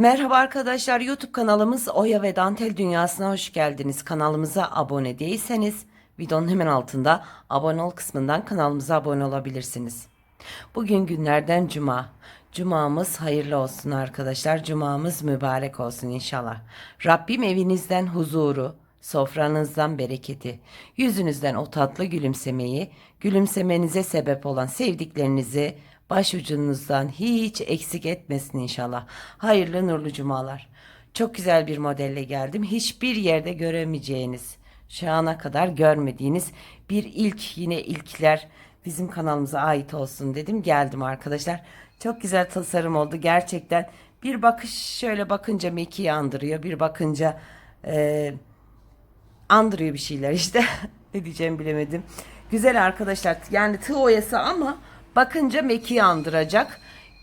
Merhaba arkadaşlar YouTube kanalımız Oya ve Dantel Dünyası'na hoş geldiniz. Kanalımıza abone değilseniz videonun hemen altında abone ol kısmından kanalımıza abone olabilirsiniz. Bugün günlerden cuma. Cumamız hayırlı olsun arkadaşlar. Cumamız mübarek olsun inşallah. Rabbim evinizden huzuru, sofranızdan bereketi, yüzünüzden o tatlı gülümsemeyi, gülümsemenize sebep olan sevdiklerinizi başucunuzdan hiç eksik etmesin inşallah. Hayırlı nurlu cumalar. Çok güzel bir modelle geldim. Hiçbir yerde göremeyeceğiniz, şu ana kadar görmediğiniz bir ilk yine ilkler bizim kanalımıza ait olsun dedim. Geldim arkadaşlar. Çok güzel tasarım oldu gerçekten. Bir bakış şöyle bakınca Meki'yi andırıyor. Bir bakınca eee andırıyor bir şeyler işte. ne diyeceğimi bilemedim. Güzel arkadaşlar. Yani tığ oyası ama bakınca Meki'yi andıracak.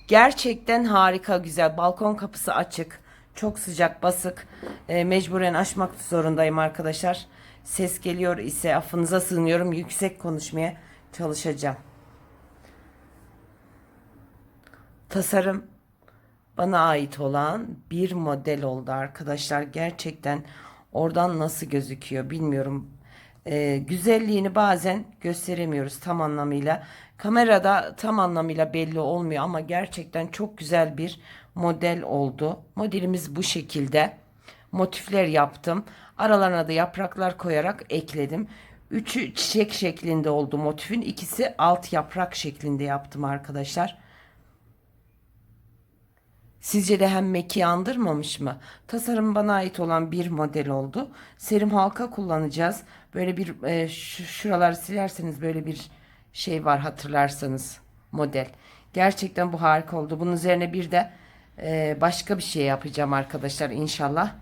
Gerçekten harika güzel. Balkon kapısı açık. Çok sıcak basık. Ee, mecburen açmak zorundayım arkadaşlar. Ses geliyor ise affınıza sığınıyorum. Yüksek konuşmaya çalışacağım. Tasarım bana ait olan bir model oldu arkadaşlar. Gerçekten oradan nasıl gözüküyor bilmiyorum. Ee, güzelliğini bazen gösteremiyoruz tam anlamıyla. Kamerada tam anlamıyla belli olmuyor ama gerçekten çok güzel bir model oldu. Modelimiz bu şekilde. Motifler yaptım. Aralarına da yapraklar koyarak ekledim. Üçü çiçek şeklinde oldu motifin. İkisi alt yaprak şeklinde yaptım arkadaşlar. Sizce de hem Meki andırmamış mı? Tasarım bana ait olan bir model oldu. Serim halka kullanacağız. Böyle bir e, şu- şuraları silerseniz böyle bir şey var hatırlarsanız model. Gerçekten bu harika oldu. Bunun üzerine bir de e, başka bir şey yapacağım arkadaşlar inşallah.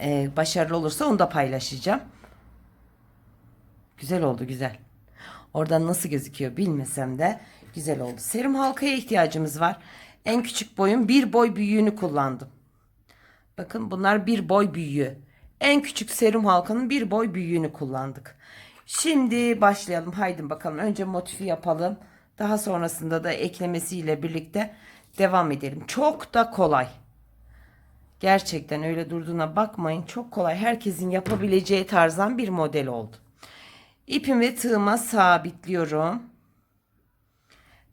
E, başarılı olursa onu da paylaşacağım. Güzel oldu güzel. Oradan nasıl gözüküyor bilmesem de güzel oldu. Serum halkaya ihtiyacımız var. En küçük boyun bir boy büyüğünü kullandım. Bakın bunlar bir boy büyüğü. En küçük serum halkanın bir boy büyüğünü kullandık. Şimdi başlayalım. Haydi bakalım. Önce motifi yapalım. Daha sonrasında da eklemesiyle birlikte devam edelim. Çok da kolay. Gerçekten öyle durduğuna bakmayın. Çok kolay. Herkesin yapabileceği tarzdan bir model oldu. İpimi tığıma sabitliyorum.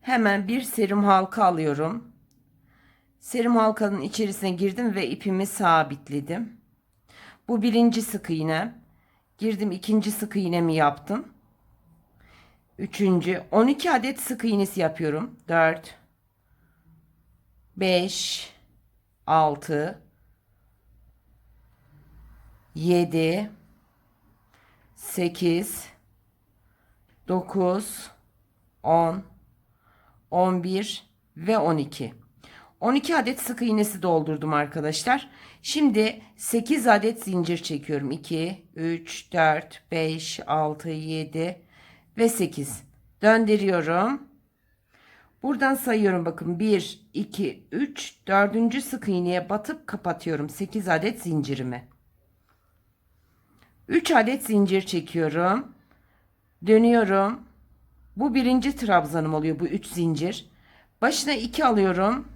Hemen bir serum halka alıyorum. Serum halkanın içerisine girdim ve ipimi sabitledim. Bu birinci sık iğne. Girdim ikinci sık iğnemi yaptım. Üçüncü 12 adet sık iğnesi yapıyorum. 4 5 6 7 8 9 10 11 ve 12. 12 adet sık iğnesi doldurdum arkadaşlar. Şimdi 8 adet zincir çekiyorum. 2, 3, 4, 5, 6, 7 ve 8. Döndürüyorum. Buradan sayıyorum bakın 1, 2, 3, 4. sık iğneye batıp kapatıyorum 8 adet zincirimi. 3 adet zincir çekiyorum. Dönüyorum. Bu birinci trabzanım oluyor bu 3 zincir. Başına 2 alıyorum.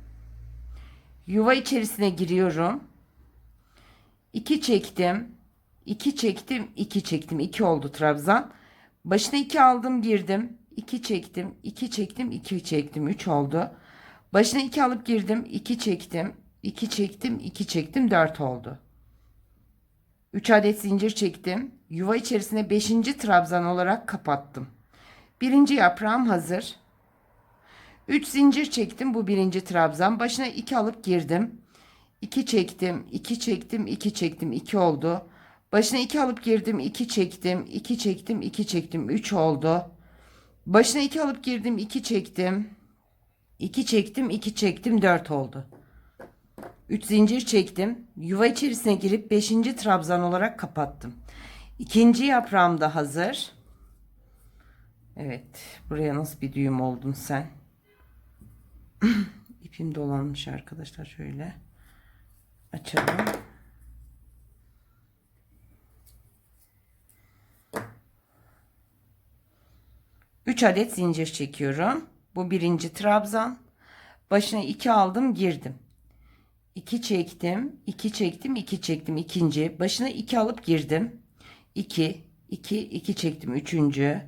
Yuva içerisine giriyorum. 2 çektim. 2 çektim, 2 çektim. 2 oldu trabzan. Başına 2 aldım, girdim. 2 çektim, 2 çektim, 2 çektim. 3 oldu. Başına 2 alıp girdim. 2 çektim, 2 çektim, 2 çektim. 4 oldu. 3 adet zincir çektim. Yuva içerisine 5. trabzan olarak kapattım. Birinci yaprağım hazır. 3 zincir çektim. Bu birinci trabzan. Başına 2 alıp girdim. 2 çektim. 2 çektim. 2 çektim. 2 oldu. Başına 2 alıp girdim. 2 çektim. 2 çektim. 2 çektim. 3 oldu. Başına 2 alıp girdim. 2 çektim. 2 çektim. 2 çektim. 4 oldu. 3 zincir çektim. Yuva içerisine girip 5. trabzan olarak kapattım. İkinci yaprağım da hazır. Evet. Buraya nasıl bir düğüm oldun sen? İpim dolanmış arkadaşlar. Şöyle açalım. Üç adet zincir çekiyorum. Bu birinci trabzan. Başına iki aldım girdim. 2 çektim, 2 çektim, 2 çektim. ikinci. Başına 2 alıp girdim. 2, 2, 2 çektim. Üçüncü.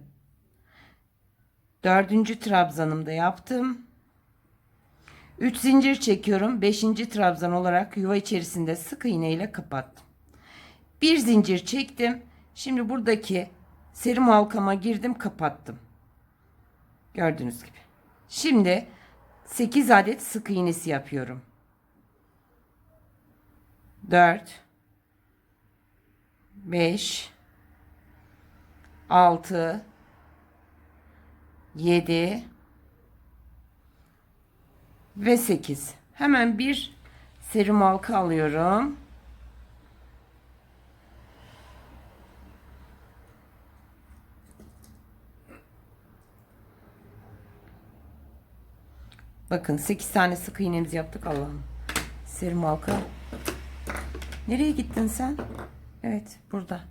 Dördüncü trabzanımda yaptım. 3 zincir çekiyorum. 5. trabzan olarak yuva içerisinde sık iğne ile kapattım. Bir zincir çektim. Şimdi buradaki serim halkama girdim, kapattım. Gördüğünüz gibi. Şimdi 8 adet sık iğnesi yapıyorum. 4 5 6 7 ve 8. Hemen bir serum halka alıyorum. Bakın 8 tane sık iğnemizi yaptık Allah'ım. Serum halka. Nereye gittin sen? Evet burada.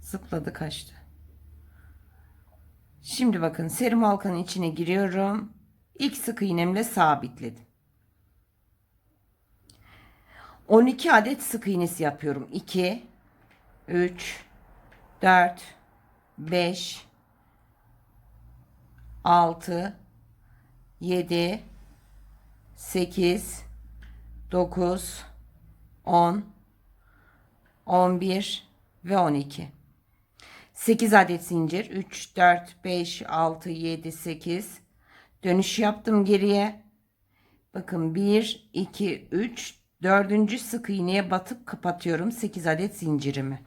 Zıpladı kaçtı. Şimdi bakın serum halkanın içine giriyorum. İlk sık iğnemle sabitledim. 12 adet sık iğnesi yapıyorum. 2 3 4 5 6 7 8 9 10 11 ve 12 8 adet zincir 3 4 5 6 7 8 dönüş yaptım geriye. Bakın 1 2 3 dördüncü sık iğneye batıp kapatıyorum 8 adet zincirimi.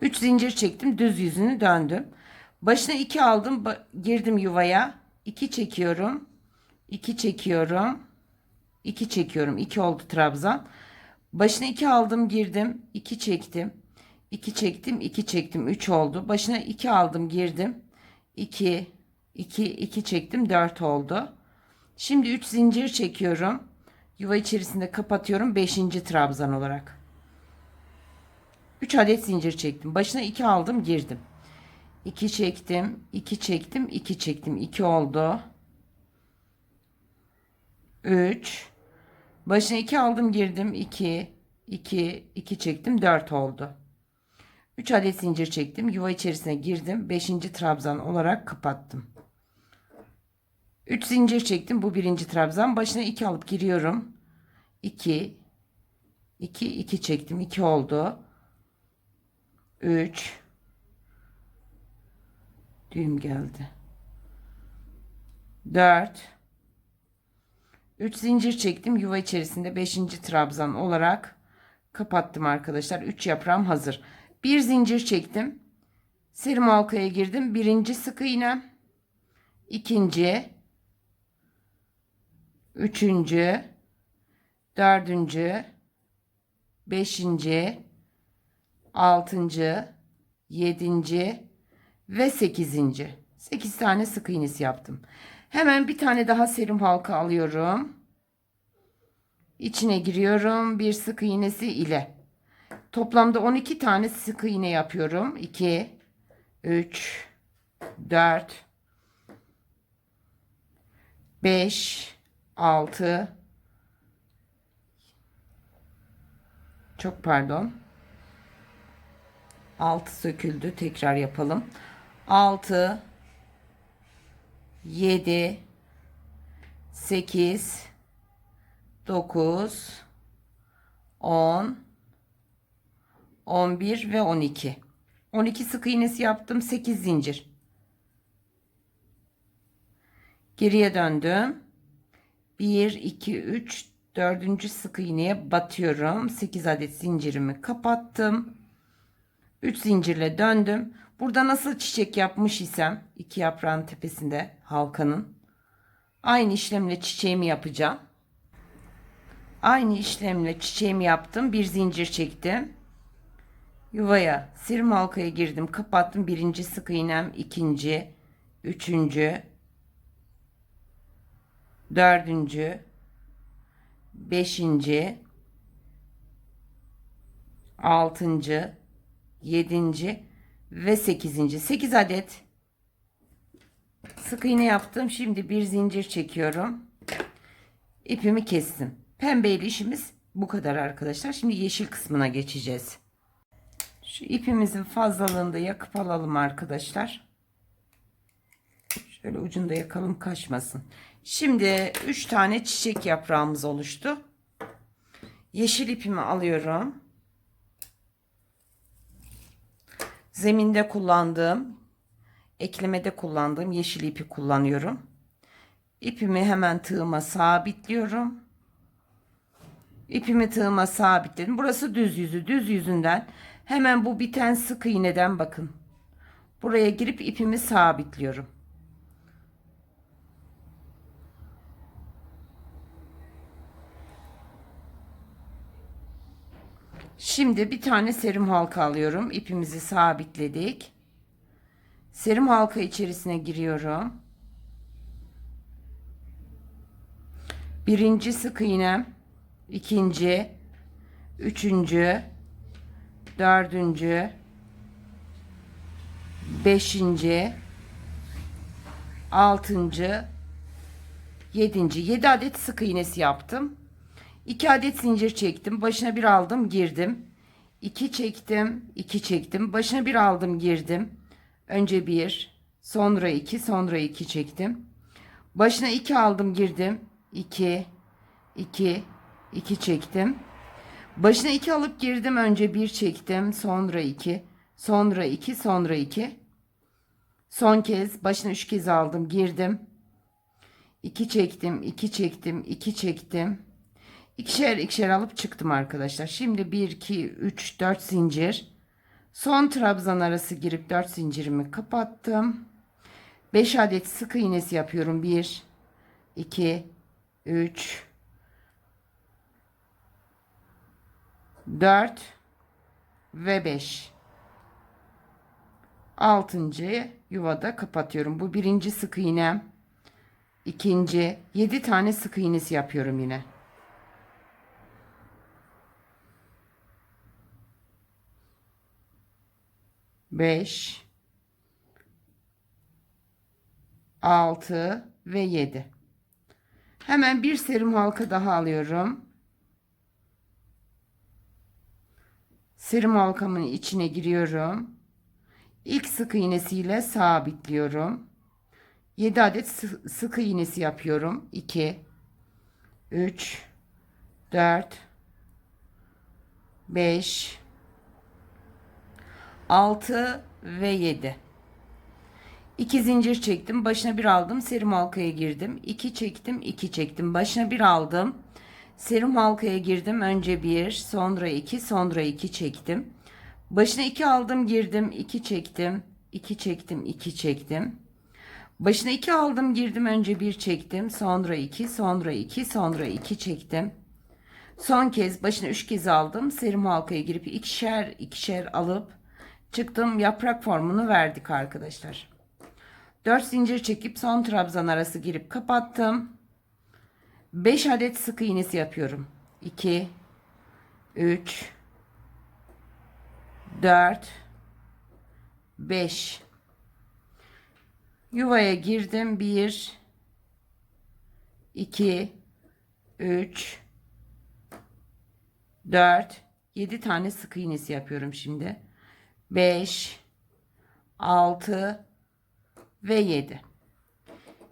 3 zincir çektim düz yüzünü döndüm. Başına 2 aldım girdim yuvaya. 2 çekiyorum 2 çekiyorum 2 çekiyorum. 2 oldu trabzan. Başına 2 aldım girdim 2 çektim. 2 çektim 2 çektim 3 oldu. Başına 2 aldım girdim 2 2 2 çektim 4 oldu. Şimdi 3 zincir çekiyorum. Yuva içerisinde kapatıyorum 5. trabzan olarak. 3 adet zincir çektim. Başına 2 aldım girdim. 2 çektim 2 çektim 2 çektim. 2 oldu. 3 başına 2 aldım girdim. 2 2 2 çektim 4 oldu. 3 adet zincir çektim. Yuva içerisine girdim. 5. trabzan olarak kapattım 3 zincir çektim. Bu birinci trabzan. Başına 2 alıp giriyorum. 2 2 2 çektim. 2 oldu. 3 düğüm geldi. 4 3 zincir çektim. Yuva içerisinde 5. trabzan olarak kapattım arkadaşlar. 3 yaprağım hazır. Bir zincir çektim. Serim halkaya girdim. Birinci sık iğne ikinci üçüncü. Dördüncü. Beşinci. Altıncı. Yedinci. Ve sekizinci. Sekiz tane sık iğnesi yaptım. Hemen bir tane daha serum halka alıyorum. İçine giriyorum bir sık iğnesi ile. Toplamda 12 tane sık iğne yapıyorum. 2 3 4 5 6 çok pardon. 6 söküldü. Tekrar yapalım. 6 7 8 9 10 11 ve 12 12 sık iğnesi yaptım. 8 zincir. Geriye döndüm 1 2 3 4. sık iğneye batıyorum. 8 adet zincirimi kapattım. 3 zincirle döndüm. Burada nasıl çiçek yapmış isem iki yaprağın tepesinde halkanın aynı işlemle çiçeğimi yapacağım. Aynı işlemle çiçeğimi yaptım. Bir zincir çektim. Yuvaya sirim halkaya girdim. Kapattım. Birinci sık iğnem ikinci üçüncü dördüncü beşinci altıncı yedinci ve sekizinci sekiz adet sık iğne yaptım şimdi bir zincir çekiyorum ipimi kestim. Pembeyle işimiz bu kadar arkadaşlar. Şimdi yeşil kısmına geçeceğiz. Şu ipimizin fazlalığını da yakıp alalım arkadaşlar. Şöyle ucunda yakalım kaçmasın. Şimdi 3 tane çiçek yaprağımız oluştu. Yeşil ipimi alıyorum. Zeminde kullandığım, eklemede kullandığım yeşil ipi kullanıyorum. İpimi hemen tığıma sabitliyorum. İpimi tığıma sabitledim. Burası düz yüzü. Düz yüzünden hemen bu biten sık iğneden bakın. Buraya girip ipimi sabitliyorum. Şimdi bir tane serum halka alıyorum. İpimizi sabitledik. Serum halka içerisine giriyorum. Birinci sık iğnem, ikinci, üçüncü, dördüncü, beşinci, altıncı, yedinci. Yedi adet sık iğnesi yaptım. 2 adet zincir çektim. Başına bir aldım, girdim. 2 çektim, 2 çektim. Başına bir aldım, girdim. Önce 1, sonra 2, sonra 2 çektim. Başına 2 aldım, girdim. 2 2 2 çektim. Başına 2 alıp girdim. Önce 1 çektim, sonra 2, sonra 2, sonra 2. Son kez başına 3 kez aldım, girdim. 2 çektim, 2 çektim, 2 çektim. İkişer ikişer alıp çıktım arkadaşlar. Şimdi 1, 2, 3, 4 zincir. Son trabzan arası girip 4 zincirimi kapattım. 5 adet sık iğnesi yapıyorum. 1, 2, 3, 4 ve 5. 6. yuvada kapatıyorum. Bu birinci sık iğnem. İkinci 7 tane sık iğnesi yapıyorum yine. 5 6 ve 7 hemen bir serum halka daha alıyorum. Serum halkamın içine giriyorum. İlk sık iğnesiyle sabitliyorum. 7 adet sı sık iğnesi yapıyorum. 2 3 4 5 6 ve 7. 2 zincir çektim. Başına bir aldım. Serum halkaya girdim. 2 çektim. 2 çektim. Başına bir aldım. Serum halkaya girdim. Önce 1, sonra 2, sonra 2 çektim. Başına 2 aldım, girdim. 2 çektim. 2 çektim, 2 çektim. Başına 2 aldım, girdim. Önce 1 çektim, sonra 2, sonra 2, sonra 2 çektim. Son kez başına 3 kez aldım. Serum halkaya girip ikişer ikişer alıp çıktım yaprak formunu verdik arkadaşlar. 4 zincir çekip son trabzan arası girip kapattım. 5 adet sık iğnesi yapıyorum. 2 3 4 5 Yuvaya girdim. 1 2 3 4 7 tane sık iğnesi yapıyorum şimdi. 5 6 ve 7.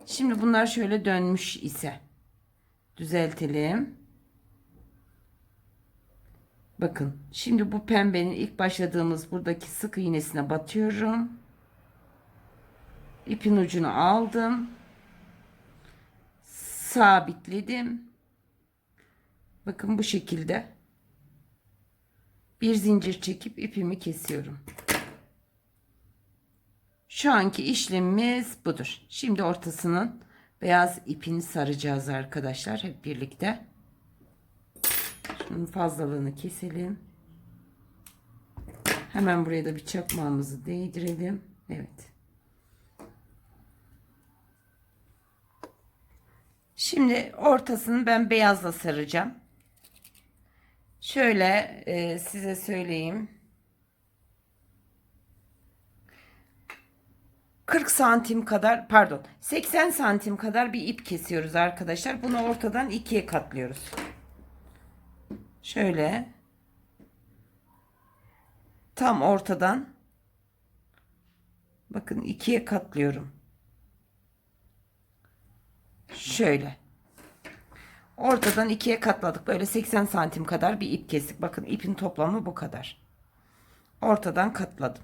Şimdi bunlar şöyle dönmüş ise düzeltelim. Bakın şimdi bu pembenin ilk başladığımız buradaki sık iğnesine batıyorum. İpin ucunu aldım. Sabitledim. Bakın bu şekilde bir zincir çekip ipimi kesiyorum. Şu anki işlemimiz budur. Şimdi ortasının beyaz ipini saracağız arkadaşlar hep birlikte. Şunun fazlalığını keselim. Hemen buraya da bir çakmağımızı değdirelim. Evet. Şimdi ortasını ben beyazla saracağım. Şöyle e, size söyleyeyim. 40 santim kadar pardon 80 santim kadar bir ip kesiyoruz arkadaşlar. Bunu ortadan ikiye katlıyoruz. Şöyle tam ortadan bakın ikiye katlıyorum. Şöyle. Ortadan ikiye katladık. Böyle 80 santim kadar bir ip kestik. Bakın ipin toplamı bu kadar. Ortadan katladım.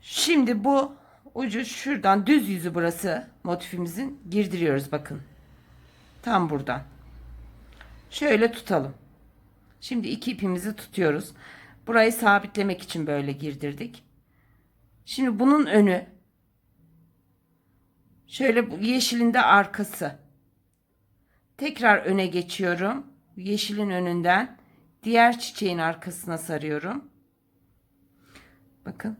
Şimdi bu ucu şuradan düz yüzü burası motifimizin girdiriyoruz bakın. Tam buradan. Şöyle tutalım. Şimdi iki ipimizi tutuyoruz. Burayı sabitlemek için böyle girdirdik. Şimdi bunun önü şöyle bu yeşilin de arkası. Tekrar öne geçiyorum. Yeşilin önünden diğer çiçeğin arkasına sarıyorum. Bakın.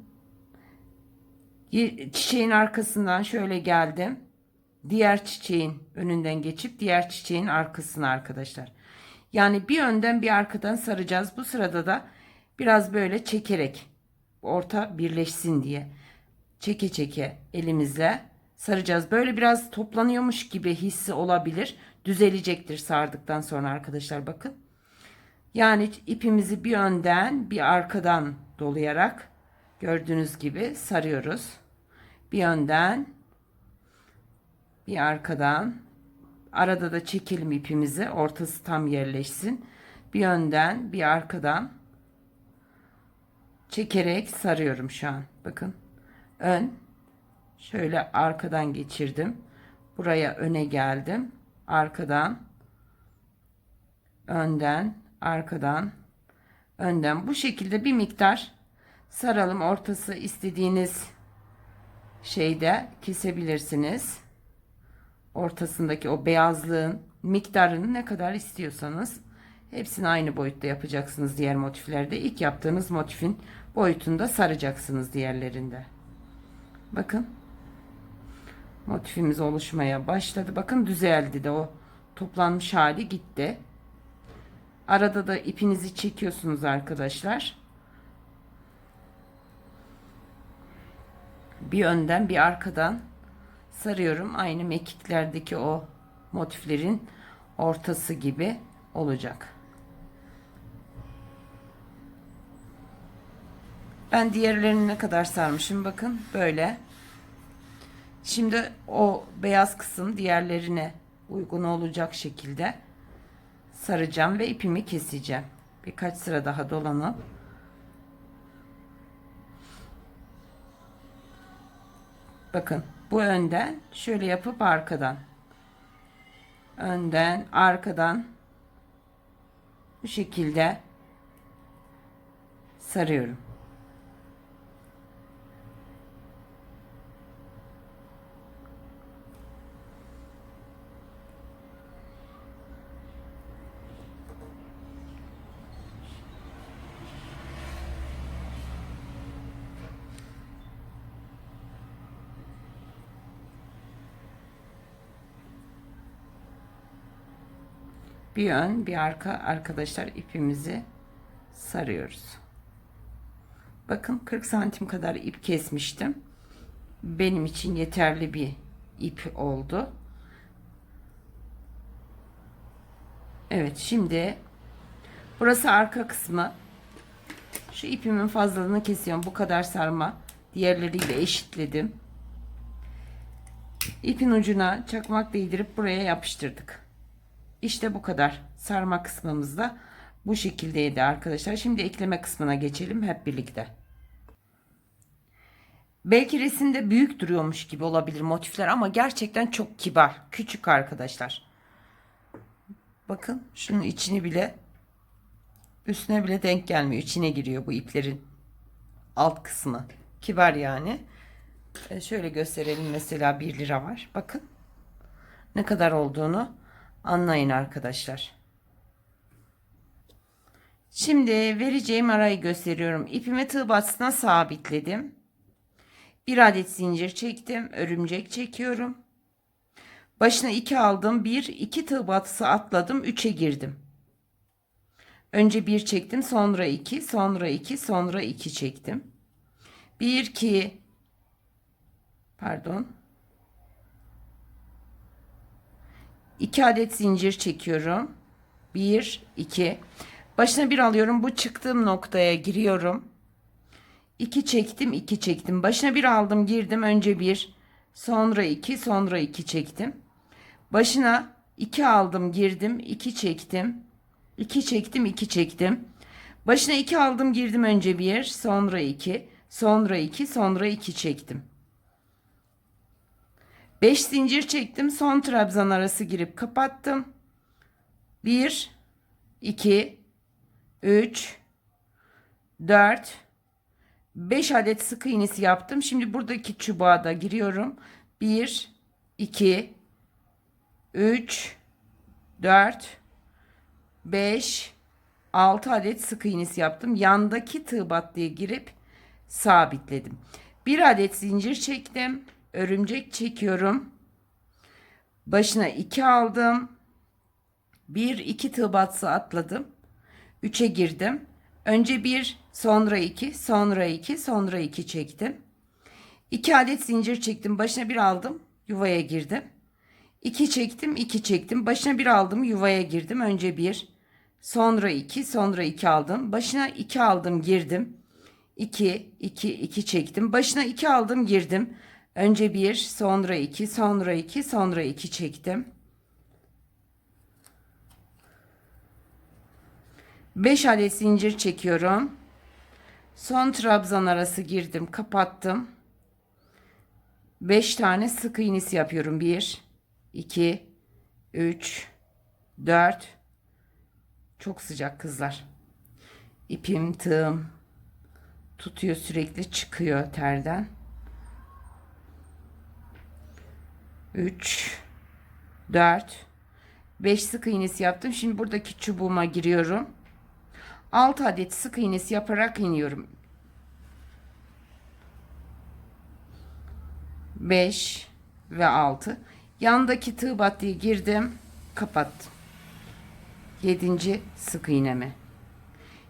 Çiçeğin arkasından şöyle geldim. Diğer çiçeğin önünden geçip diğer çiçeğin arkasına arkadaşlar. Yani bir önden bir arkadan saracağız. Bu sırada da biraz böyle çekerek orta birleşsin diye çeke çeke elimizle saracağız. Böyle biraz toplanıyormuş gibi hissi olabilir. Düzelecektir sardıktan sonra arkadaşlar bakın. Yani ipimizi bir önden bir arkadan dolayarak gördüğünüz gibi sarıyoruz. Bir önden bir arkadan arada da çekelim ipimizi ortası tam yerleşsin. Bir önden bir arkadan çekerek sarıyorum şu an. Bakın ön şöyle arkadan geçirdim. Buraya öne geldim. Arkadan önden arkadan önden bu şekilde bir miktar saralım. Ortası istediğiniz şeyde kesebilirsiniz. Ortasındaki o beyazlığın miktarını ne kadar istiyorsanız hepsini aynı boyutta yapacaksınız diğer motiflerde. İlk yaptığınız motifin boyutunda saracaksınız diğerlerinde. Bakın. Motifimiz oluşmaya başladı. Bakın düzeldi de o toplanmış hali gitti. Arada da ipinizi çekiyorsunuz arkadaşlar. Bir önden bir arkadan sarıyorum. Aynı mekiklerdeki o motiflerin ortası gibi olacak. Ben diğerlerini ne kadar sarmışım bakın böyle. Şimdi o beyaz kısım diğerlerine uygun olacak şekilde saracağım ve ipimi keseceğim. Birkaç sıra daha dolanıp Bakın bu önden şöyle yapıp arkadan önden arkadan bu şekilde sarıyorum. Bir ön bir arka arkadaşlar ipimizi sarıyoruz. Bakın 40 santim kadar ip kesmiştim. Benim için yeterli bir ip oldu. Evet şimdi burası arka kısmı. Şu ipimin fazlalığını kesiyorum. Bu kadar sarma. Diğerleriyle eşitledim. İpin ucuna çakmak değdirip buraya yapıştırdık. İşte bu kadar. Sarma kısmımız da bu şekildeydi arkadaşlar. Şimdi ekleme kısmına geçelim hep birlikte. Belki resimde büyük duruyormuş gibi olabilir motifler ama gerçekten çok kibar. Küçük arkadaşlar. Bakın şunun içini bile üstüne bile denk gelmiyor. İçine giriyor bu iplerin alt kısmı. Kibar yani. E, şöyle gösterelim mesela 1 lira var. Bakın ne kadar olduğunu anlayın arkadaşlar. Şimdi vereceğim arayı gösteriyorum. İpimi tığ bastığına sabitledim. Bir adet zincir çektim. Örümcek çekiyorum. Başına 2 aldım. 1 2 tığ batısı atladım. 3'e girdim. Önce 1 çektim, sonra 2, sonra 2, sonra 2 çektim. 1 2 Pardon. 2 adet zincir çekiyorum. 1 2 Başına bir alıyorum. Bu çıktığım noktaya giriyorum. 2 çektim, 2 çektim. Başına bir aldım, girdim. Önce 1, sonra 2, sonra 2 çektim. Başına 2 aldım, girdim, 2 çektim. 2 çektim, 2 çektim. Başına 2 aldım, girdim. Önce 1, sonra 2, sonra 2, sonra 2 çektim. 5 zincir çektim. Son trabzan arası girip kapattım. 1 2 3 4 5 adet sık iğnesi yaptım. Şimdi buradaki çubuğa da giriyorum. 1 2 3 4 5 6 adet sık iğnesi yaptım. Yandaki tığ battıya girip sabitledim. Bir adet zincir çektim. Örümcek çekiyorum. Başına 2 aldım. 1 2 tığ batsı atladım. 3'e girdim. Önce 1, sonra 2, sonra 2, sonra 2 çektim. 2 adet zincir çektim. Başına bir aldım. Yuvaya girdim. 2 çektim, 2 çektim. Başına bir aldım. Yuvaya girdim. Önce 1, sonra 2, sonra 2 aldım. Başına 2 aldım, girdim. 2, 2, 2 çektim. Başına 2 aldım, girdim. Önce 1, sonra 2, sonra 2, sonra 2 çektim. 5 adet zincir çekiyorum. Son trabzan arası girdim, kapattım. 5 tane sık iğnesi yapıyorum. 1 2 3 4 Çok sıcak kızlar. İpim, tığım tutuyor sürekli çıkıyor terden. 3 4 5 sık iğnesi yaptım. Şimdi buradaki çubuğuma giriyorum. 6 adet sık iğnesi yaparak iniyorum. 5 ve 6. Yandaki tığ battıya girdim, kapattım. 7. sık iğnemi.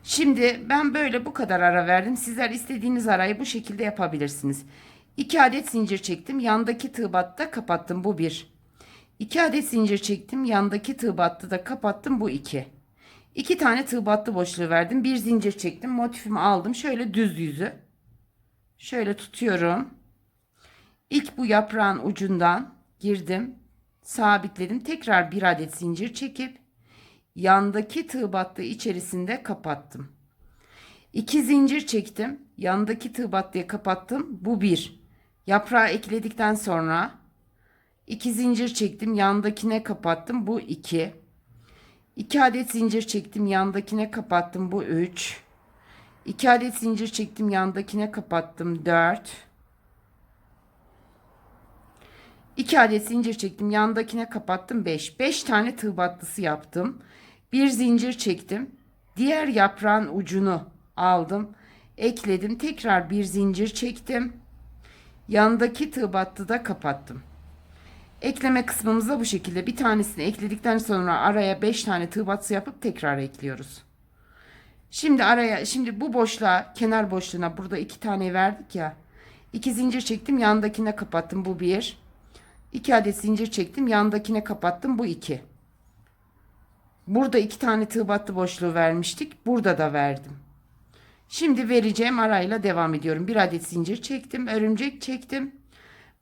Şimdi ben böyle bu kadar ara verdim. Sizler istediğiniz arayı bu şekilde yapabilirsiniz. 2 adet zincir çektim. Yandaki tığ kapattım. Bu 1. 2 adet zincir çektim. Yandaki tığ da kapattım. Bu 2. 2 tane tığ battı boşluğu verdim. Bir zincir çektim. Motifimi aldım. Şöyle düz yüzü. Şöyle tutuyorum. İlk bu yaprağın ucundan girdim. Sabitledim. Tekrar bir adet zincir çekip yandaki tığ içerisinde kapattım. 2 zincir çektim. Yandaki tığ kapattım. Bu bir. Yaprağı ekledikten sonra 2 zincir çektim. Yandakine kapattım. Bu 2. 2 adet zincir çektim. Yandakine kapattım. Bu 3. 2 adet zincir çektim. Yandakine kapattım. 4. 2 adet zincir çektim. Yandakine kapattım. 5. 5 tane tığ battısı yaptım. Bir zincir çektim. Diğer yaprağın ucunu aldım. Ekledim. Tekrar bir zincir çektim. Yandaki tığ da kapattım. Ekleme kısmımızda bu şekilde bir tanesini ekledikten sonra araya 5 tane tığ batısı yapıp tekrar ekliyoruz. Şimdi araya şimdi bu boşluğa kenar boşluğuna burada iki tane verdik ya. İki zincir çektim yandakine kapattım bu bir. İki adet zincir çektim yandakine kapattım bu iki. Burada iki tane tığ battı boşluğu vermiştik. Burada da verdim. Şimdi vereceğim arayla devam ediyorum. Bir adet zincir çektim. Örümcek çektim.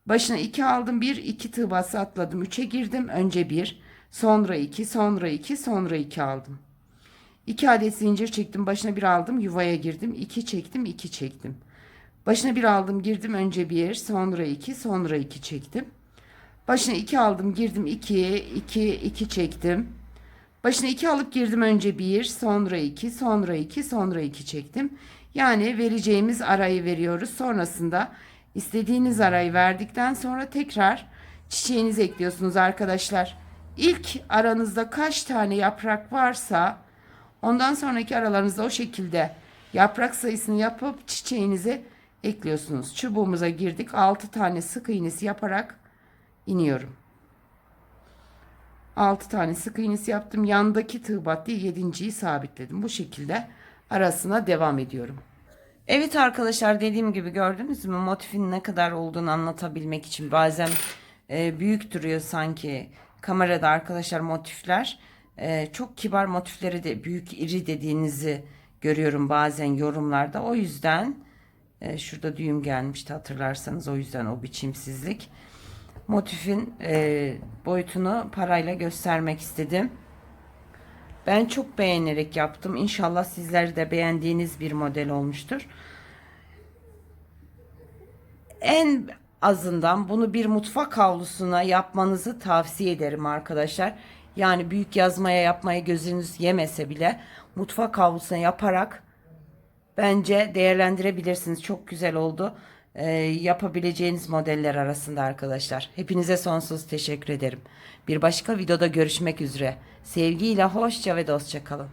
Başına 2 aldım. 1 2 tığ bası atladım. 3'e girdim. Önce 1, sonra 2, sonra 2, sonra 2 aldım. 2 adet zincir çektim. Başına 1 aldım. Yuvaya girdim. 2 çektim, 2 çektim. Başına 1 aldım, girdim. Önce 1, sonra 2, sonra 2 çektim. Başına 2 aldım, girdim. 2, 2, 2 çektim. Başına 2 alıp girdim. Önce 1, sonra 2, sonra 2, sonra 2 çektim. Yani vereceğimiz arayı veriyoruz. Sonrasında İstediğiniz arayı verdikten sonra tekrar çiçeğinizi ekliyorsunuz arkadaşlar. İlk aranızda kaç tane yaprak varsa ondan sonraki aralarınızda o şekilde yaprak sayısını yapıp çiçeğinizi ekliyorsunuz. Çubuğumuza girdik. 6 tane sık iğnesi yaparak iniyorum. 6 tane sık iğnesi yaptım. Yandaki tığ battı 7.yi sabitledim. Bu şekilde arasına devam ediyorum. Evet arkadaşlar dediğim gibi gördünüz mü motifin ne kadar olduğunu anlatabilmek için bazen e, büyük duruyor sanki kamerada arkadaşlar motifler E, çok kibar motifleri de büyük iri dediğinizi görüyorum bazen yorumlarda o yüzden e, şurada düğüm gelmişti hatırlarsanız o yüzden o biçimsizlik motifin e, boyutunu parayla göstermek istedim. Ben çok beğenerek yaptım. İnşallah sizler de beğendiğiniz bir model olmuştur. En azından bunu bir mutfak havlusuna yapmanızı tavsiye ederim arkadaşlar. Yani büyük yazmaya yapmaya gözünüz yemese bile mutfak havlusuna yaparak bence değerlendirebilirsiniz. Çok güzel oldu. Ee, yapabileceğiniz modeller arasında arkadaşlar. Hepinize sonsuz teşekkür ederim. Bir başka videoda görüşmek üzere. Sevgiyle hoşça ve dostça kalın.